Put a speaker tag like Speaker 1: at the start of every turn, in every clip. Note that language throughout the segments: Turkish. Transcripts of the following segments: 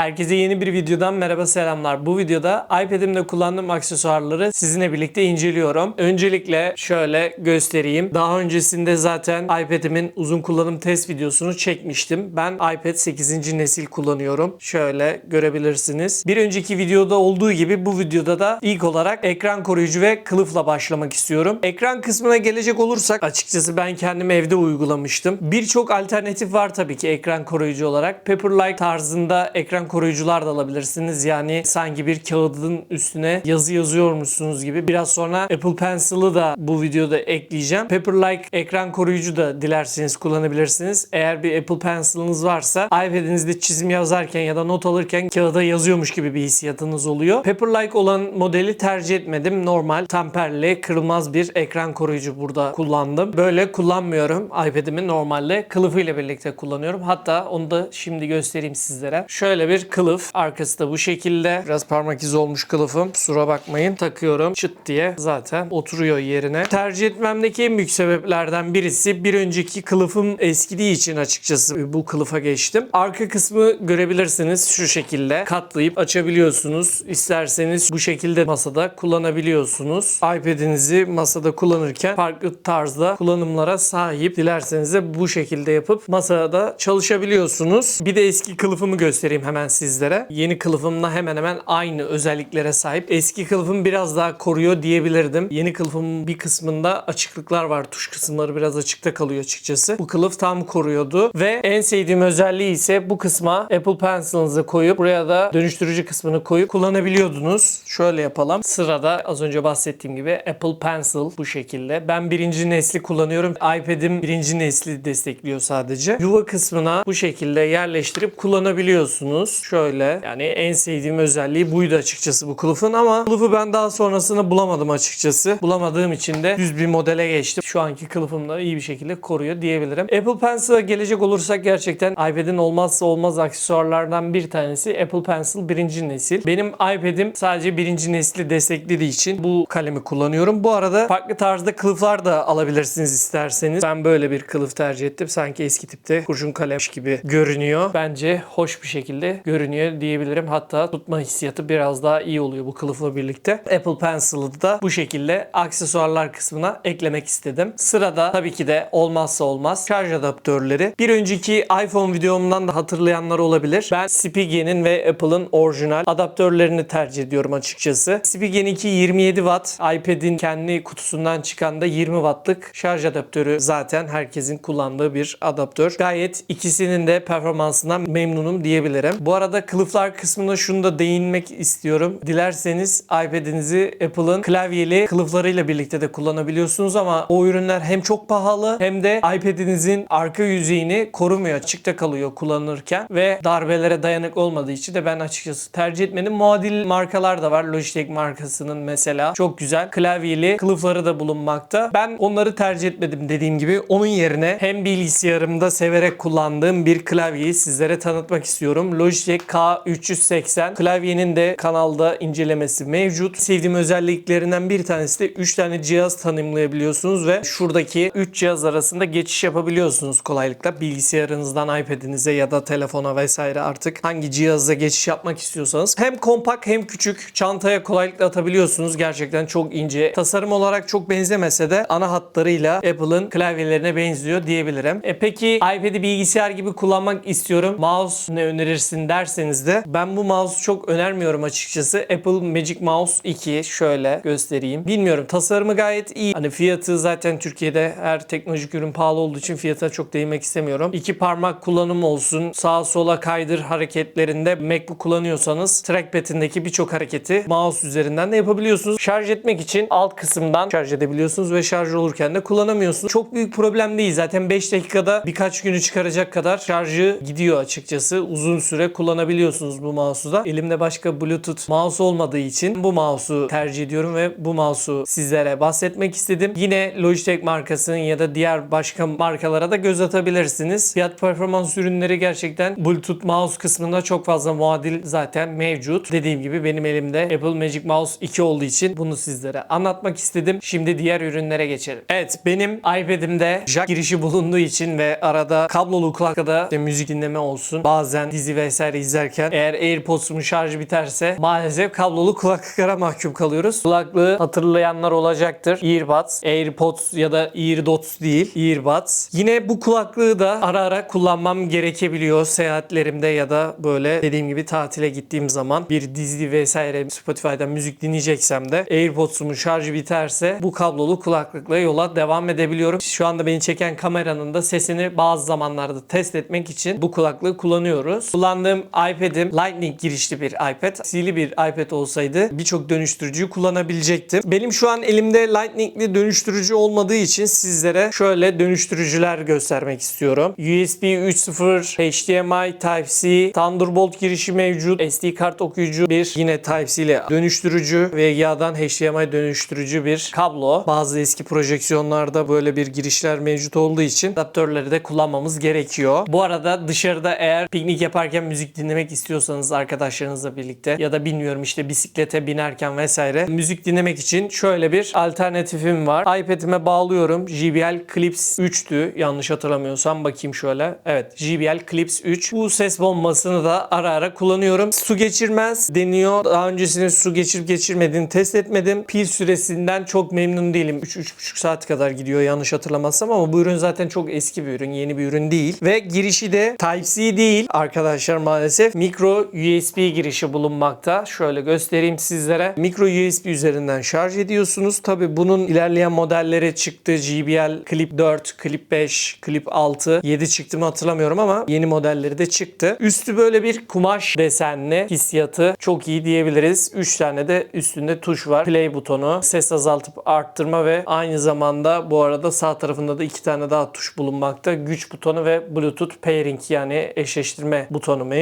Speaker 1: Herkese yeni bir videodan merhaba selamlar. Bu videoda iPad'imde kullandığım aksesuarları sizinle birlikte inceliyorum. Öncelikle şöyle göstereyim. Daha öncesinde zaten iPad'imin uzun kullanım test videosunu çekmiştim. Ben iPad 8. nesil kullanıyorum. Şöyle görebilirsiniz. Bir önceki videoda olduğu gibi bu videoda da ilk olarak ekran koruyucu ve kılıfla başlamak istiyorum. Ekran kısmına gelecek olursak açıkçası ben kendim evde uygulamıştım. Birçok alternatif var tabii ki ekran koruyucu olarak. Paperlike tarzında ekran koruyucular da alabilirsiniz. Yani sanki bir kağıdın üstüne yazı yazıyormuşsunuz gibi. Biraz sonra Apple Pencil'ı da bu videoda ekleyeceğim. Paperlike ekran koruyucu da dilerseniz kullanabilirsiniz. Eğer bir Apple Pencil'ınız varsa iPad'inizde çizim yazarken ya da not alırken kağıda yazıyormuş gibi bir hissiyatınız oluyor. Paperlike olan modeli tercih etmedim. Normal tamperli kırılmaz bir ekran koruyucu burada kullandım. Böyle kullanmıyorum. iPad'imi normalde kılıfıyla birlikte kullanıyorum. Hatta onu da şimdi göstereyim sizlere. Şöyle bir kılıf. Arkası da bu şekilde. Biraz parmak izi olmuş kılıfım. Kusura bakmayın. Takıyorum. Çıt diye zaten oturuyor yerine. Tercih etmemdeki en büyük sebeplerden birisi bir önceki kılıfım eskidiği için açıkçası bu kılıfa geçtim. Arka kısmı görebilirsiniz şu şekilde. Katlayıp açabiliyorsunuz. İsterseniz bu şekilde masada kullanabiliyorsunuz. iPad'inizi masada kullanırken farklı tarzda kullanımlara sahip. Dilerseniz de bu şekilde yapıp masada çalışabiliyorsunuz. Bir de eski kılıfımı göstereyim hemen sizlere. Yeni kılıfımla hemen hemen aynı özelliklere sahip. Eski kılıfım biraz daha koruyor diyebilirdim. Yeni kılıfımın bir kısmında açıklıklar var. Tuş kısımları biraz açıkta kalıyor açıkçası. Bu kılıf tam koruyordu. Ve en sevdiğim özelliği ise bu kısma Apple Pencil'ınızı koyup buraya da dönüştürücü kısmını koyup kullanabiliyordunuz. Şöyle yapalım. Sırada az önce bahsettiğim gibi Apple Pencil bu şekilde. Ben birinci nesli kullanıyorum. iPad'im birinci nesli destekliyor sadece. Yuva kısmına bu şekilde yerleştirip kullanabiliyorsunuz. Şöyle yani en sevdiğim özelliği buydu açıkçası bu kılıfın ama kılıfı ben daha sonrasında bulamadım açıkçası. Bulamadığım için de düz bir modele geçtim. Şu anki kılıfım da iyi bir şekilde koruyor diyebilirim. Apple Pencil'a gelecek olursak gerçekten iPad'in olmazsa olmaz aksesuarlardan bir tanesi Apple Pencil birinci nesil. Benim iPad'im sadece birinci nesli desteklediği için bu kalemi kullanıyorum. Bu arada farklı tarzda kılıflar da alabilirsiniz isterseniz. Ben böyle bir kılıf tercih ettim. Sanki eski tipte kurşun kalemmiş gibi görünüyor. Bence hoş bir şekilde görünüyor diyebilirim. Hatta tutma hissiyatı biraz daha iyi oluyor bu kılıfla birlikte. Apple Pencil'ı da bu şekilde aksesuarlar kısmına eklemek istedim. Sırada tabii ki de olmazsa olmaz şarj adaptörleri. Bir önceki iPhone videomdan da hatırlayanlar olabilir. Ben Spige'nin ve Apple'ın orijinal adaptörlerini tercih ediyorum açıkçası. Spige'ninki 27 Watt. iPad'in kendi kutusundan çıkan da 20 Watt'lık şarj adaptörü zaten herkesin kullandığı bir adaptör. Gayet ikisinin de performansından memnunum diyebilirim. Bu arada kılıflar kısmına şunu da değinmek istiyorum. Dilerseniz iPad'inizi Apple'ın klavyeli kılıflarıyla birlikte de kullanabiliyorsunuz ama o ürünler hem çok pahalı hem de iPad'inizin arka yüzeyini korumuyor. Açıkta kalıyor kullanırken ve darbelere dayanık olmadığı için de ben açıkçası tercih etmedim. Muadil markalar da var. Logitech markasının mesela çok güzel klavyeli kılıfları da bulunmakta. Ben onları tercih etmedim dediğim gibi. Onun yerine hem bilgisayarımda severek kullandığım bir klavyeyi sizlere tanıtmak istiyorum. Logitech K380 klavyenin de kanalda incelemesi mevcut. Sevdiğim özelliklerinden bir tanesi de 3 tane cihaz tanımlayabiliyorsunuz ve şuradaki 3 cihaz arasında geçiş yapabiliyorsunuz kolaylıkla. Bilgisayarınızdan iPad'inize ya da telefona vesaire artık hangi cihaza geçiş yapmak istiyorsanız. Hem kompakt hem küçük çantaya kolaylıkla atabiliyorsunuz. Gerçekten çok ince. Tasarım olarak çok benzemese de ana hatlarıyla Apple'ın klavyelerine benziyor diyebilirim. E peki iPad'i bilgisayar gibi kullanmak istiyorum. Mouse ne önerirsin derseniz de ben bu mouse'u çok önermiyorum açıkçası. Apple Magic Mouse 2 şöyle göstereyim. Bilmiyorum tasarımı gayet iyi. Hani fiyatı zaten Türkiye'de her teknolojik ürün pahalı olduğu için fiyata çok değinmek istemiyorum. İki parmak kullanım olsun. Sağa sola kaydır hareketlerinde MacBook kullanıyorsanız trackpad'indeki birçok hareketi mouse üzerinden de yapabiliyorsunuz. Şarj etmek için alt kısımdan şarj edebiliyorsunuz ve şarj olurken de kullanamıyorsunuz. Çok büyük problem değil. Zaten 5 dakikada birkaç günü çıkaracak kadar şarjı gidiyor açıkçası. Uzun süre kullanabiliyorsunuz bu mouse'u da. Elimde başka Bluetooth mouse olmadığı için bu mouse'u tercih ediyorum ve bu mouse'u sizlere bahsetmek istedim. Yine Logitech markasının ya da diğer başka markalara da göz atabilirsiniz. Fiyat performans ürünleri gerçekten Bluetooth mouse kısmında çok fazla muadil zaten mevcut. Dediğim gibi benim elimde Apple Magic Mouse 2 olduğu için bunu sizlere anlatmak istedim. Şimdi diğer ürünlere geçelim. Evet benim iPad'imde jack girişi bulunduğu için ve arada kablolu kulaklıkta işte müzik dinleme olsun. Bazen dizi vesaire vesaire izlerken eğer AirPods'umun şarjı biterse maalesef kablolu kulaklıklara mahkum kalıyoruz. Kulaklığı hatırlayanlar olacaktır. Earbuds, AirPods ya da Eardots değil. Earbuds. Yine bu kulaklığı da ara ara kullanmam gerekebiliyor seyahatlerimde ya da böyle dediğim gibi tatile gittiğim zaman bir dizi vesaire Spotify'dan müzik dinleyeceksem de AirPods'umun şarjı biterse bu kablolu kulaklıkla yola devam edebiliyorum. Şu anda beni çeken kameranın da sesini bazı zamanlarda test etmek için bu kulaklığı kullanıyoruz. Kullandığım iPad'im Lightning girişli bir iPad. Sili bir iPad olsaydı birçok dönüştürücüyü kullanabilecektim. Benim şu an elimde Lightning'li dönüştürücü olmadığı için sizlere şöyle dönüştürücüler göstermek istiyorum. USB 3.0, HDMI, Type-C, Thunderbolt girişi mevcut. SD kart okuyucu bir yine Type-C ile dönüştürücü VGA'dan HDMI dönüştürücü bir kablo. Bazı eski projeksiyonlarda böyle bir girişler mevcut olduğu için adaptörleri de kullanmamız gerekiyor. Bu arada dışarıda eğer piknik yaparken müzik dinlemek istiyorsanız arkadaşlarınızla birlikte ya da bilmiyorum işte bisiklete binerken vesaire müzik dinlemek için şöyle bir alternatifim var. iPad'ime bağlıyorum. JBL Clips 3'tü yanlış hatırlamıyorsam bakayım şöyle. Evet JBL Clips 3. Bu ses bombasını da ara ara kullanıyorum. Su geçirmez deniyor. Daha öncesinde su geçirip geçirmediğini test etmedim. Pil süresinden çok memnun değilim. 3-3,5 saat kadar gidiyor yanlış hatırlamazsam ama bu ürün zaten çok eski bir ürün. Yeni bir ürün değil. Ve girişi de Type-C değil arkadaşlar maalesef. Micro USB girişi bulunmakta. Şöyle göstereyim sizlere. Micro USB üzerinden şarj ediyorsunuz. Tabi bunun ilerleyen modelleri çıktı. JBL Clip 4, Clip 5, Clip 6, 7 çıktı mı hatırlamıyorum ama yeni modelleri de çıktı. Üstü böyle bir kumaş desenli hissiyatı çok iyi diyebiliriz. 3 tane de üstünde tuş var. Play butonu, ses azaltıp arttırma ve aynı zamanda bu arada sağ tarafında da iki tane daha tuş bulunmakta. Güç butonu ve Bluetooth pairing yani eşleştirme butonu mevcut.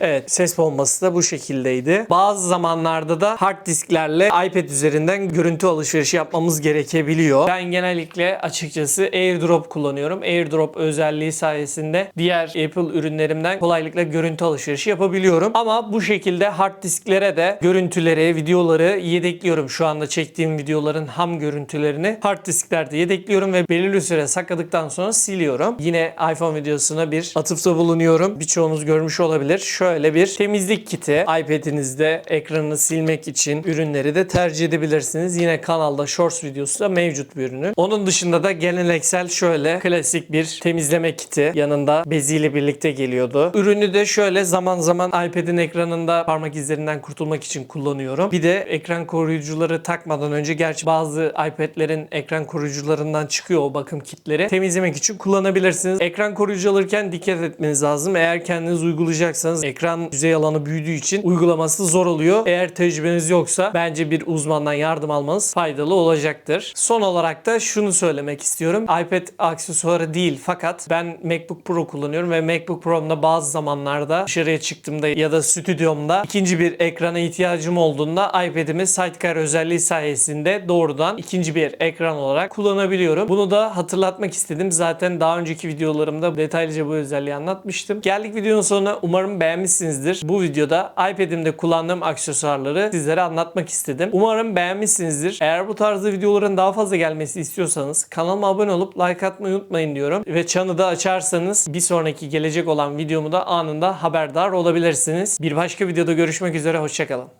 Speaker 1: Evet ses bombası da bu şekildeydi. Bazı zamanlarda da hard disklerle iPad üzerinden görüntü alışverişi yapmamız gerekebiliyor. Ben genellikle açıkçası AirDrop kullanıyorum. AirDrop özelliği sayesinde diğer Apple ürünlerimden kolaylıkla görüntü alışverişi yapabiliyorum. Ama bu şekilde hard disklere de görüntüleri, videoları yedekliyorum. Şu anda çektiğim videoların ham görüntülerini hard disklerde yedekliyorum ve belirli süre sakladıktan sonra siliyorum. Yine iPhone videosuna bir atıfta bulunuyorum. Birçoğunuz görmüş olabilir. Şöyle bir temizlik kiti iPad'inizde ekranını silmek için ürünleri de tercih edebilirsiniz. Yine kanalda Shorts videosu da mevcut bir ürünün. Onun dışında da geleneksel şöyle klasik bir temizleme kiti yanında beziyle birlikte geliyordu. Ürünü de şöyle zaman zaman iPad'in ekranında parmak izlerinden kurtulmak için kullanıyorum. Bir de ekran koruyucuları takmadan önce gerçi bazı iPad'lerin ekran koruyucularından çıkıyor o bakım kitleri. Temizlemek için kullanabilirsiniz. Ekran koruyucu alırken dikkat etmeniz lazım. Eğer kendiniz uygulayacaksanız ekran yüzey alanı büyüdüğü için uygulaması zor oluyor. Eğer tecrübeniz yoksa bence bir uzmandan yardım almanız faydalı olacaktır. Son olarak da şunu söylemek istiyorum. iPad aksesuarı değil fakat ben MacBook Pro kullanıyorum ve MacBook Pro'mda bazı zamanlarda dışarıya çıktığımda ya da stüdyomda ikinci bir ekrana ihtiyacım olduğunda iPad'imi Sidecar özelliği sayesinde doğrudan ikinci bir ekran olarak kullanabiliyorum. Bunu da hatırlatmak istedim. Zaten daha önceki videolarımda detaylıca bu özelliği anlatmıştım. Geldik videonun sonuna. Umarım beğenmişsinizdir. Bu videoda iPad'imde kullandığım aksesuarları sizlere anlatmak istedim. Umarım beğenmişsinizdir. Eğer bu tarzda videoların daha fazla gelmesi istiyorsanız kanalıma abone olup like atmayı unutmayın diyorum. Ve çanı da açarsanız bir sonraki gelecek olan videomu da anında haberdar olabilirsiniz. Bir başka videoda görüşmek üzere. Hoşçakalın.